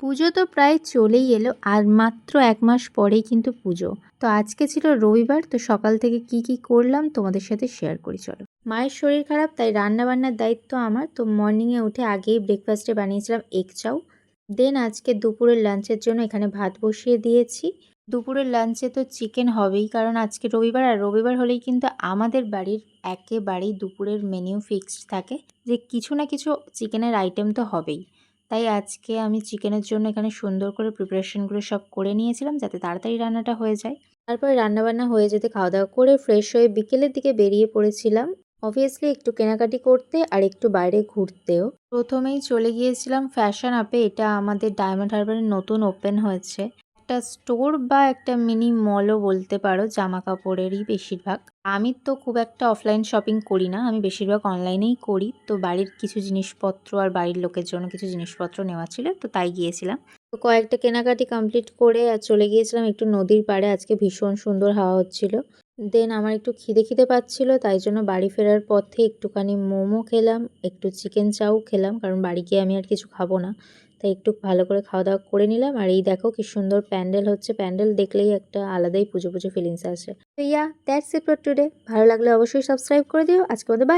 পুজো তো প্রায় চলেই এলো, আর মাত্র এক মাস পরেই কিন্তু পুজো। তো আজকে ছিল রবিবার, তো সকাল থেকে কি কি করলাম তোমাদের সাথে শেয়ার করি, চলো। মায়ের শরীর খারাপ, তাই রান্না বান্নার দায়িত্ব আমার, তো মর্নিংয়ে উঠে আগেই ব্রেকফাস্টে বানিয়েছিলাম এগ চাউ দেন আজকে দুপুরের লাঞ্চের জন্য এখানে ভাত বসিয়ে দিয়েছি। দুপুরের লাঞ্চে তো চিকেন হবেই, কারণ আজকে রবিবার, আর রবিবার হলেই কিন্তু আমাদের বাড়ির একেবারেই দুপুরের মেনিউ ফিক্সড থাকে যে কিছু না কিছু চিকেনের আইটেম তো হবেই। তাই আজকে আমি চিকেনের জন্য এখানে সুন্দর করে প্রিপারেশনগুলো সব করে নিয়েছিলাম যাতে তাড়াতাড়ি রান্নাটা হয়ে যায়। তারপরে রান্নাবান্না হয়ে যেতে খাওয়া দাওয়া করে ফ্রেশ হয়ে বিকেলের দিকে বেরিয়ে পড়েছিলাম। অবভিয়াসলি একটু কেনাকাটি করতে আর একটু বাইরে ঘুরতেও। প্রথমেই চলে গিয়েছিলাম ফ্যাশন আপে এটা আমাদের ডায়মন্ড হারবারের নতুন ওপেন হয়েছে। একটা স্টোর বা একটা মিনি মলও বলতে পারো জামা কাপড়েরই বেশিরভাগ। আমি তো খুব একটা অফলাইন শপিং করি না, আমি বেশিরভাগ অনলাইনেই করি। তো বাড়ির কিছু জিনিসপত্র আর বাড়ির লোকের জন্য কিছু জিনিসপত্র নেওয়া ছিল, তো তাই গিয়েছিলাম। তো কয়েকটা কেনাকাটি কমপ্লিট করে আর চলে গিয়েছিলাম একটু নদীর পাড়ে, আজকে ভীষণ সুন্দর হাওয়া হচ্ছিল। দেন আমার একটু খিদে খিদে পাচ্ছিল, তাই জন্য বাড়ি ফেরার পথে একটুখানি মোমো খেলাম, একটু চিকেন চাউ খেলাম, কারণ বাড়ি গিয়ে আমি আর কিছু খাব না। তাই একটু ভালো করে খাওয়া দাওয়া করে নিলাম। আর এই দেখো কি সুন্দর প্যান্ডেল হচ্ছে। প্যান্ডেল দেখলেই একটা আলাদাই পুজো পুজো ফিলিংস আসে। তো yeah that's it for today ভালো লাগলে অবশ্যই সাবস্ক্রাইব করে দিও। আজকে আমাদের বাই